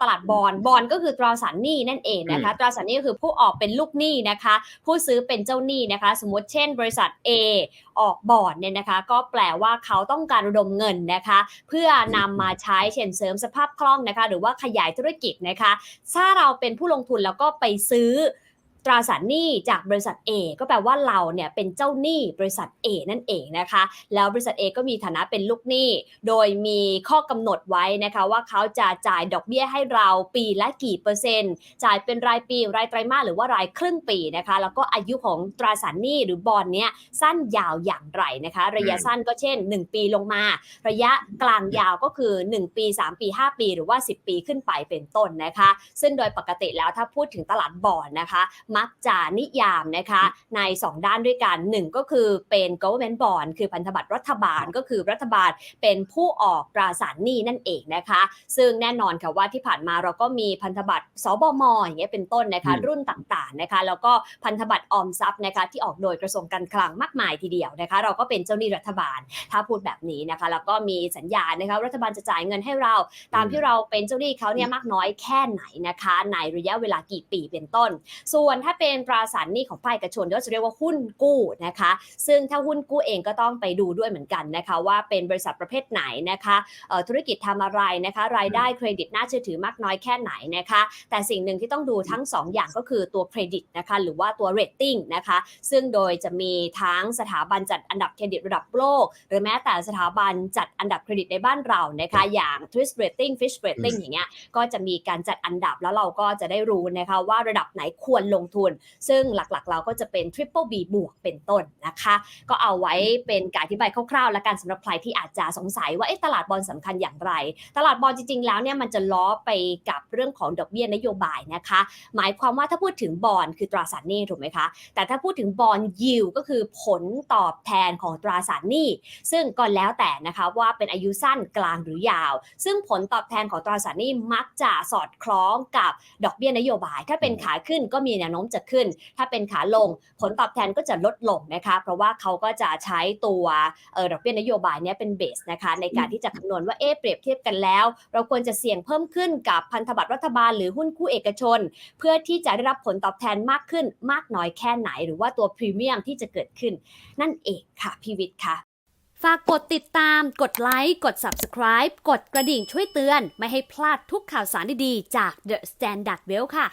ตลาดบอลบอลก็คือตราสารหนี้นั่นเองนะคะตราสารหนี้ก็คือผู้ออกเป็นลูกหนี้นะคะ ผู้ซื้อเป็นเจ้าหนี้นะคะ สมมติเช่น บริษัท A ออกบอร์ดเนี่ยนะคะ ก็แปลว่าเขาต้องการระดมเงินนะคะ เพื่อนำมาใช้เช่นเสริมสภาพคล่องนะคะ หรือว่าขยายธุรกิจนะคะ ถ้าเราเป็นผู้ลงทุนแล้วก็ไปซื้อ ตราสารหนี้จากบริษัท A ก็แปลว่าเราเนี่ยเป็นเจ้าหนี้บริษัท A นั่นเองนะคะ แล้วบริษัท A ก็มีฐานะเป็นลูกหนี้ โดยมีข้อกำหนดไว้นะคะว่าเขาจะจ่ายดอกเบี้ยให้เราปีละกี่เปอร์เซ็นต์ จ่ายเป็นรายปีรายไตรมาสหรือว่ารายครึ่งปีนะคะ แล้วก็อายุของตราสารหนี้หรือบอลเนี้ยสั้นยาวอย่างไรนะคะ ระยะสั้นก็เช่น 1 ปีลงมา ระยะกลางยาวก็คือ 1 ปี 3 ปี 5 ปี หรือว่า 10 ปีขึ้นไปเป็นต้นนะคะ ซึ่งโดยปกติแล้วถ้าพูดถึงตลาดบอลนะคะมักจะนิยามนะคะใน 2 ด้านด้วยกัน 1 ก็คือเป็น government bond คือพันธบัตรรัฐบาลก็คือรัฐบาลเป็นผู้ออกตราสารหนี้นั่นเองนะคะ ซึ่งแน่นอนค่ะว่าที่ผ่านมาเราก็มีพันธบัตรสบมอย่างเงี้ยเป็นต้นนะคะอืมรุ่นต่างๆนะคะแล้วก็พันธบัตรออมทรัพย์นะคะที่ออกโดยกระทรวงการคลังมากมายทีเดียวนะคะ เราก็เป็นเจ้าหนี้รัฐบาล ถ้าพูดแบบนี้นะคะ แล้วก็มีสัญญาณนะคะรัฐบาลจะจ่ายเงินให้เรา ตามที่เราเป็นเจ้าหนี้เขาเนี่ยมากน้อยแค่ไหนนะคะ ในระยะเวลากี่ปีเป็นต้น ส่วนถ้าเป็นตราสารหนี้ของภาคเอกชนก็จะเรียกว่าหุ้นกู้นะคะ ซึ่งถ้าหุ้นกู้เองก็ต้องไปดูด้วยเหมือนกันนะคะ ว่าเป็นบริษัทประเภทไหนนะคะธุรกิจทำอะไรนะคะ รายได้เครดิตน่าเชื่อถือมากน้อยแค่ไหนนะคะ แต่สิ่งหนึ่งที่ต้องดูทั้ง 2 อย่างก็คือตัวเครดิตนะคะหรือว่าตัวเรตติ้งนะคะซึ่งโดยจะมีทั้งสถาบันจัดอันดับเครดิตระดับโลก หรือแม้แต่สถาบันจัดอันดับเครดิตในบ้านเรานะคะอย่าง Twist Rating Fish Rating อย่างเงี้ยก็จะมีการจัดอันดับแล้วเราก็จะได้รู้นะคะว่าระดับไหนควรลงทุน ซึ่งหลักๆ เราก็จะเป็น Triple B บวกเป็นต้นนะคะ ก็เอาไว้เป็นการอธิบายคร่าวๆ และการสำหรับใครที่อาจจะสงสัยว่าเอ๊ะตลาดบอลสำคัญอย่างไร ตลาดบอลจริงๆ แล้วเนี่ยมันจะล้อไปกับเรื่องของดอกเบี้ยนโยบายนะคะ หมายความว่าถ้าพูดถึงบอลคือตราสารหนี้ถูกไหมคะ แต่ถ้าพูดถึงบอลยิวก็คือผลตอบแทนของตราสารหนี้ ซึ่งก็แล้วแต่นะคะว่าเป็นอายุสั้นกลางหรือยาว ซึ่งผลตอบแทนของตราสารหนี้มักจะสอดคล้องกับดอกเบี้ยนโยบาย ถ้าเป็นขาขึ้นก็มีแนวโน้มจะขึ้น ถ้าเป็นขาลงผลตอบแทนก็จะลดลงนะคะ เพราะว่าเขาก็จะใช้ตัวเออดอกเบี้ยนโยบายเนี้ยเป็นเบสนะคะในการที่จะคำนวณว่าเอ๊เปรียบเทียบกันแล้ว เราควรจะเสี่ยงเพิ่มขึ้นกับพันธบัตรรัฐบาลหรือหุ้นกู้เอกชน เพื่อที่จะได้รับผลตอบแทนมากขึ้นมากน้อยแค่ไหน หรือว่าตัวพรีเมียมที่จะเกิดขึ้น นั่นเองค่ะพีวิทย์ค่ะฝากกดติดตาม กดไลค์ กด Subscribe กดกระดิ่งช่วยเตือน ไม่ให้พลาดทุกข่าวสารดีๆ จาก The Standard Well ค่ะ